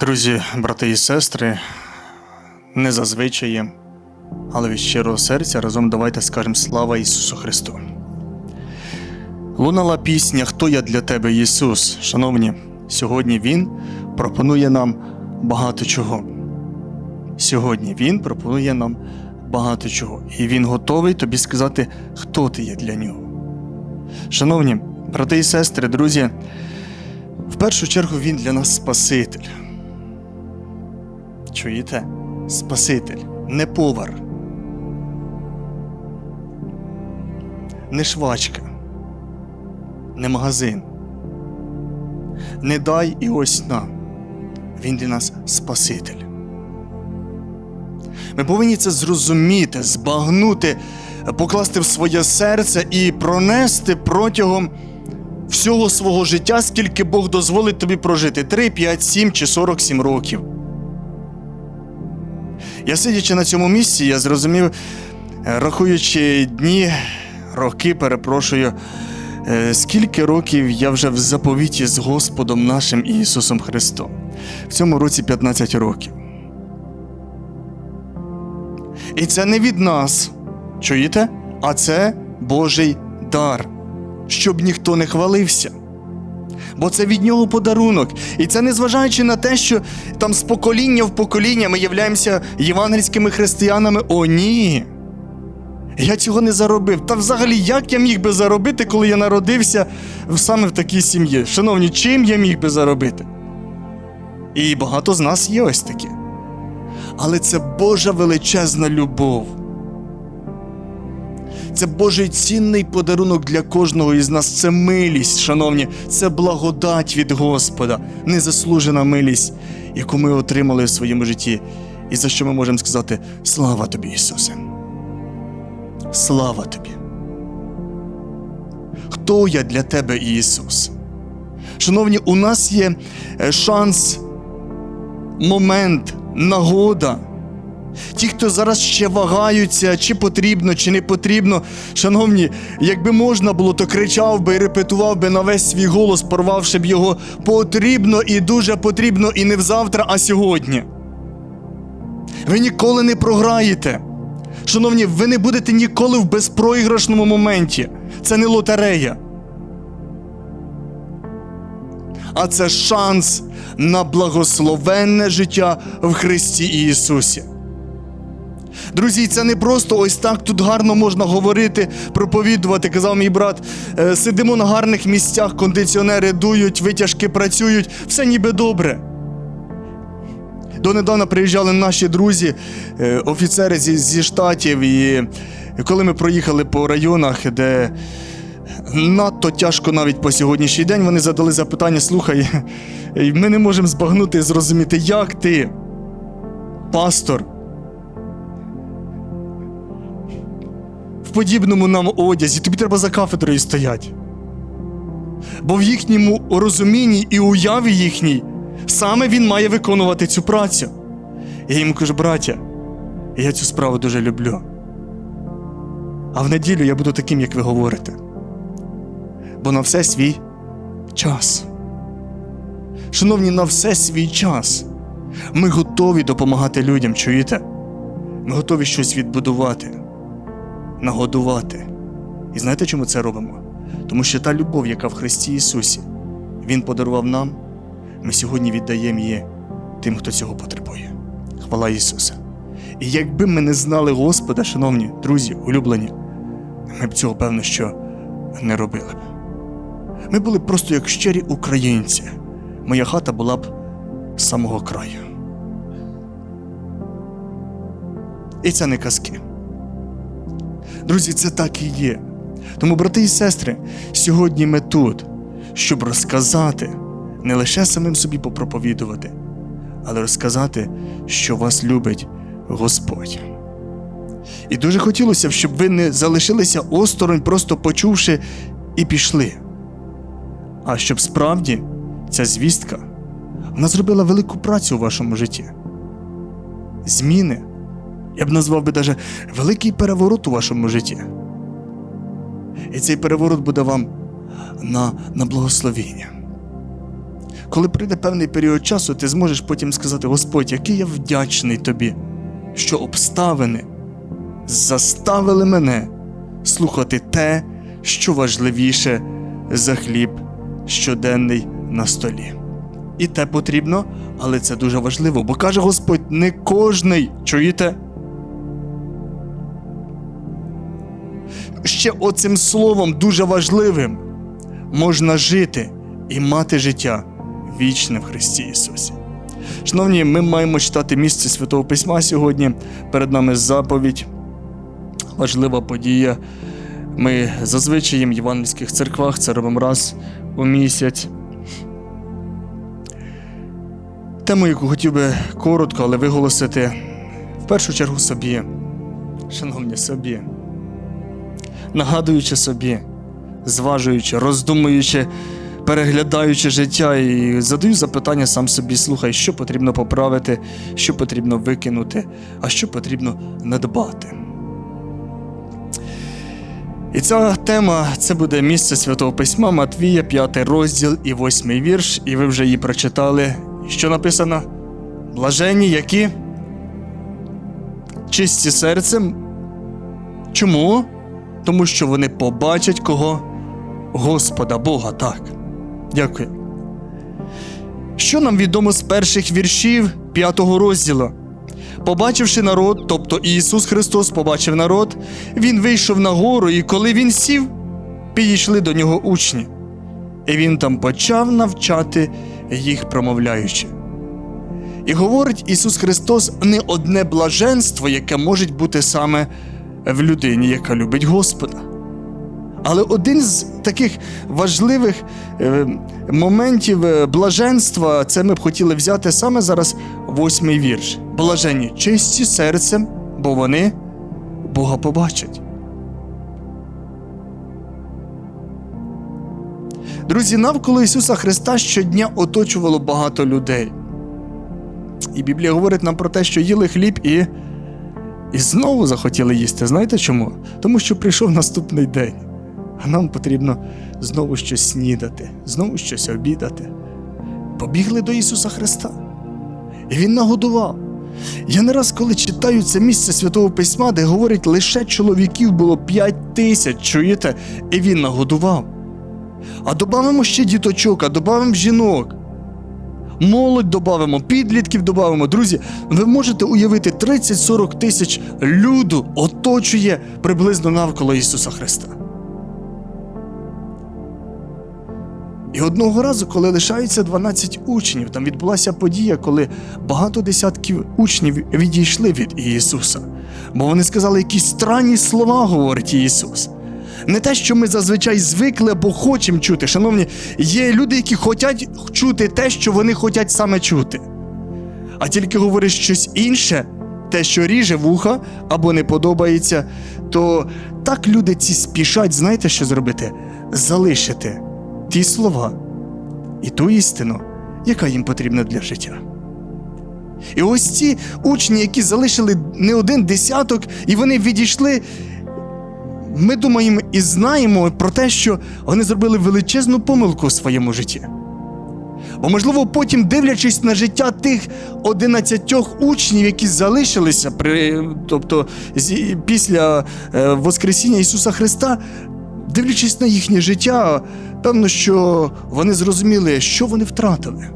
Друзі, брати і сестри, не зазвичай, але від щирого серця разом давайте скажемо слава Ісусу Христу. Лунала пісня Хто я для тебе, Ісус? Шановні, сьогодні Він пропонує нам багато чого. Сьогодні Він пропонує нам багато чого. І Він готовий тобі сказати, хто ти є для нього. Шановні брати і сестри, друзі, в першу чергу Він для нас Спаситель. Чуєте? Спаситель, не повар, не швачка, не магазин. Не дай і ось на. Він для нас Спаситель. Ми повинні це зрозуміти, збагнути, покласти в своє серце і пронести протягом всього свого життя, скільки Бог дозволить тобі прожити 3, 5, 7 чи 47 років. Я сидячи на цьому місці, я зрозумів, е, рахуючи дні, роки, перепрошую, е, скільки років я вже в заповіті з Господом нашим Ісусом Христом. В цьому році 15 років. І це не від нас, чуєте? А це Божий дар, щоб ніхто не хвалився. Бо це від нього подарунок. І це незважаючи на те, що там з покоління в покоління ми являємося євангельськими християнами. О, ні. Я цього не заробив. Та взагалі, як я міг би заробити, коли я народився саме в такій сім'ї? Шановні, чим я міг би заробити? І багато з нас є ось такі. Але це Божа величезна любов. Це Божий цінний подарунок для кожного із нас. Це милість, шановні, це благодать від Господа, незаслужена милість, яку ми отримали в своєму житті, і за що ми можемо сказати слава тобі, Ісусе. Слава тобі. Хто я для тебе, Ісус? Шановні, у нас є е, шанс, момент, нагода. Ті, хто зараз ще вагаються, чи потрібно, чи не потрібно. Шановні, якби можна було, то кричав би і репетував би на весь свій голос, порвавши б його потрібно і дуже потрібно, і не взавтра, а сьогодні. Ви ніколи не програєте. Шановні, ви не будете ніколи в безпроіграшному моменті. Це не лотерея. А це шанс на благословенне життя в Христі Ісусі. Друзі, це не просто ось так тут гарно можна говорити, проповідувати. Казав мій брат, «Е, сидимо на гарних місцях, кондиціонери дують, витяжки працюють, все ніби добре. Донедавна приїжджали наші друзі, е, офіцери зі, зі штатів, і коли ми проїхали по районах, де надто тяжко навіть по сьогоднішній день, вони задали запитання: слухай, ми не можемо збагнути і зрозуміти, як ти, пастор. Подібному нам одязі, тобі треба за кафедрою стояти. Бо в їхньому розумінні і уяві їхній саме він має виконувати цю працю. Я йому кажу, браття, я цю справу дуже люблю. А в неділю я буду таким, як ви говорите. Бо на все свій час. Шановні, на все свій час. Ми готові допомагати людям, чуєте? Ми готові щось відбудувати нагодувати. І знаєте, чому це робимо? Тому що та любов, яка в Христі Ісусі, Він подарував нам, ми сьогодні віддаємо її тим, хто цього потребує. Хвала Ісуса. І якби ми не знали Господа, шановні друзі, улюблені, ми б цього, певно, що не робили б. Ми були б просто як щирі українці. Моя хата була б з самого краю. І це не казки. Друзі, це так і є. Тому, брати і сестри, сьогодні ми тут, щоб розказати, не лише самим собі попроповідувати, але розказати, що вас любить Господь. І дуже хотілося б, щоб ви не залишилися осторонь, просто почувши і пішли. А щоб справді ця звістка вона зробила велику працю у вашому житті. Зміни. Я б назвав би даже великий переворот у вашому житті. І цей переворот буде вам на, на благословіння. коли прийде певний період часу, ти зможеш потім сказати: Господь, який я вдячний тобі, що обставини заставили мене слухати те, що важливіше за хліб щоденний на столі. І те потрібно, але це дуже важливо, бо каже Господь, не кожний, чуєте? Ще оцим словом дуже важливим можна жити і мати життя вічне в Христі Ісусі. Шановні, ми маємо читати місце Святого Письма сьогодні. Перед нами заповідь, важлива подія. Ми зазвичай в євангельських церквах це робимо раз у місяць. Тему, яку хотів би коротко, але виголосити в першу чергу собі, шановні собі, нагадуючи собі, зважуючи, роздумуючи, переглядаючи життя і задаю запитання сам собі: слухай, що потрібно поправити, що потрібно викинути, а що потрібно надбати. І ця тема це буде місце Святого Письма Матвія, 5 розділ і 8 вірш, і ви вже її прочитали. Що написано? Блаженні які? Чисті серцем. Чому? Тому що вони побачать кого? Господа Бога, так. Дякую. Що нам відомо з перших віршів 5 розділу? Побачивши народ, тобто Ісус Христос побачив народ, Він вийшов на гору, і коли Він сів, підійшли до нього учні. І він там почав навчати їх, промовляючи. І говорить Ісус Христос не одне блаженство, яке може бути саме в людині, яка любить Господа. Але один з таких важливих е, моментів е, блаженства, це ми б хотіли взяти саме зараз восьмий вірш. Блажені чисті серцем, бо вони Бога побачать. Друзі, навколо Ісуса Христа щодня оточувало багато людей. І Біблія говорить нам про те, що їли хліб і, і знову захотіли їсти. Знаєте чому? Тому що прийшов наступний день, а нам потрібно знову щось снідати, знову щось обідати. Побігли до Ісуса Христа. І Він нагодував. Я не раз, коли читаю це місце Святого Письма, де говорить, лише чоловіків було 5 тисяч, чуєте, і він нагодував. А додамо ще діточок, а додамо жінок. Молодь додамо, підлітків додамо. Друзі, ви можете уявити 30-40 тисяч люду оточує приблизно навколо Ісуса Христа. І одного разу, коли лишаються 12 учнів, там відбулася подія, коли багато десятків учнів відійшли від Ісуса. Бо вони сказали якісь странні слова, говорить Ісус. Не те, що ми зазвичай звикли або хочемо чути. Шановні, є люди, які хочуть чути те, що вони хочуть саме чути. А тільки говориш щось інше, те, що ріже вуха або не подобається, то так люди ці спішать, знаєте, що зробити? Залишити ті слова і ту істину, яка їм потрібна для життя. І ось ці учні, які залишили не один десяток, і вони відійшли. Ми думаємо і знаємо про те, що вони зробили величезну помилку в своєму житті. Бо, можливо, потім, дивлячись на життя тих 11 учнів, які залишилися при, тобто, після е, Воскресіння Ісуса Христа, дивлячись на їхнє життя, певно, що вони зрозуміли, що вони втратили.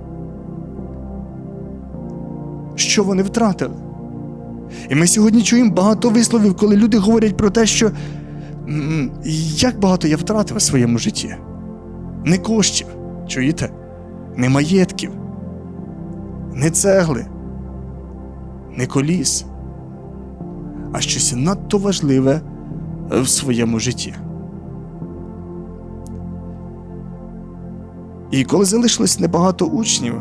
Що вони втратили. І ми сьогодні чуємо багато висловів, коли люди говорять про те, що як багато я втратив у своєму житті. Не коштів, чуєте? Не маєтків, не цегли, не коліс, а щось надто важливе в своєму житті. І коли залишилось небагато учнів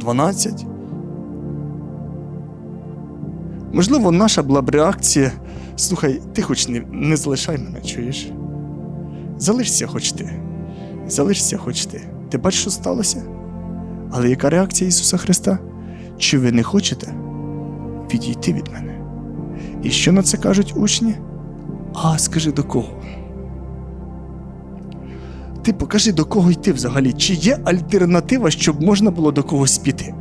12, можливо, наша була б реакція: слухай, ти хоч не, не залишай мене, чуєш? Залишся хоч ти. Залишся хоч ти. Ти бачиш, що сталося? Але яка реакція Ісуса Христа? Чи ви не хочете відійти від мене? І що на це кажуть учні? А скажи до кого? ти покажи, до кого йти взагалі. Чи є альтернатива, щоб можна було до когось піти?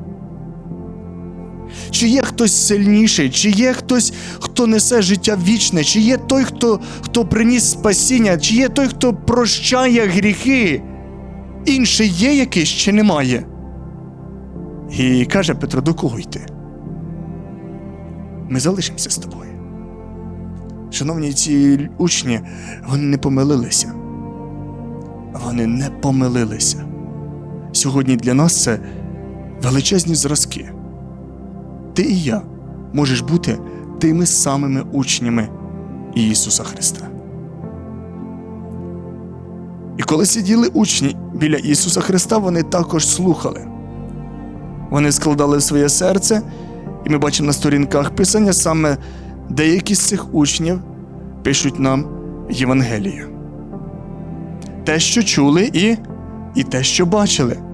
Хтось сильніший, чи є хтось, хто несе життя вічне, чи є той, хто, хто приніс спасіння, чи є той, хто прощає гріхи? Інший є якийсь чи немає? І каже Петро, до кого йти? Ми залишимося з тобою. Шановні ці учні, вони не помилилися. Вони не помилилися. Сьогодні для нас це величезні зразки. Ти і я можеш бути тими самими учнями Ісуса Христа. І коли сиділи учні біля Ісуса Христа, вони також слухали. Вони складали своє серце, і ми бачимо на сторінках Писання саме деякі з цих учнів пишуть нам Євангелію. Те, що чули, і, і те, що бачили.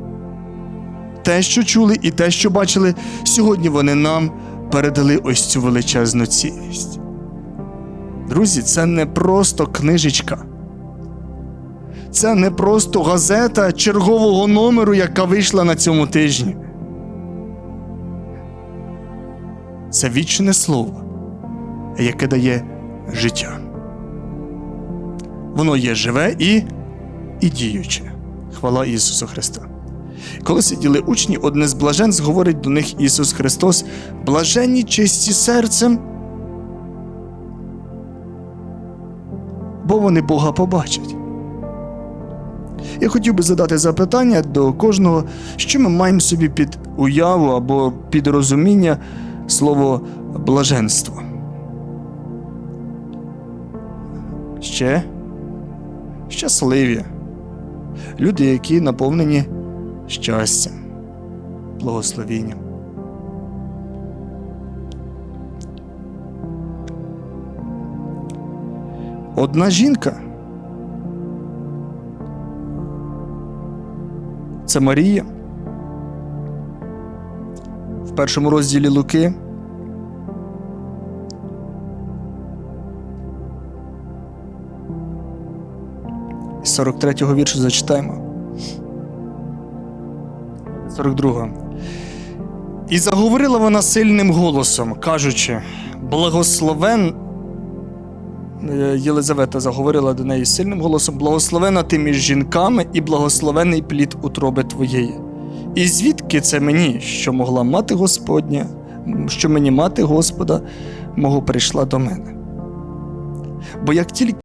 Те, що чули, і те, що бачили, сьогодні вони нам передали ось цю величезну цінність. Друзі, це не просто книжечка. Це не просто газета чергового номеру, яка вийшла на цьому тижні. Це вічне слово, яке дає життя. Воно є живе і, і діюче. Хвала Ісусу Христа. Коли сиділи учні, одне з блаженств говорить до них Ісус Христос: блаженні чисті серцем, бо вони Бога побачать. Я хотів би задати запитання до кожного, що ми маємо собі під уяву або під розуміння слово блаженство. Ще щасливі. Люди, які наповнені щастям, благословінням. Одна жінка. Це Марія. В першому розділі Луки. З 43-го віршу зачитаємо. 42. І заговорила вона сильним голосом, кажучи: Благословен. Е, Єлизавета заговорила до неї сильним голосом: Благословена ти між жінками і благословений плід утроби твоєї. І звідки це мені, що могла мати Господня, що мені мати Господа, мого прийшла до мене? Бо як тільки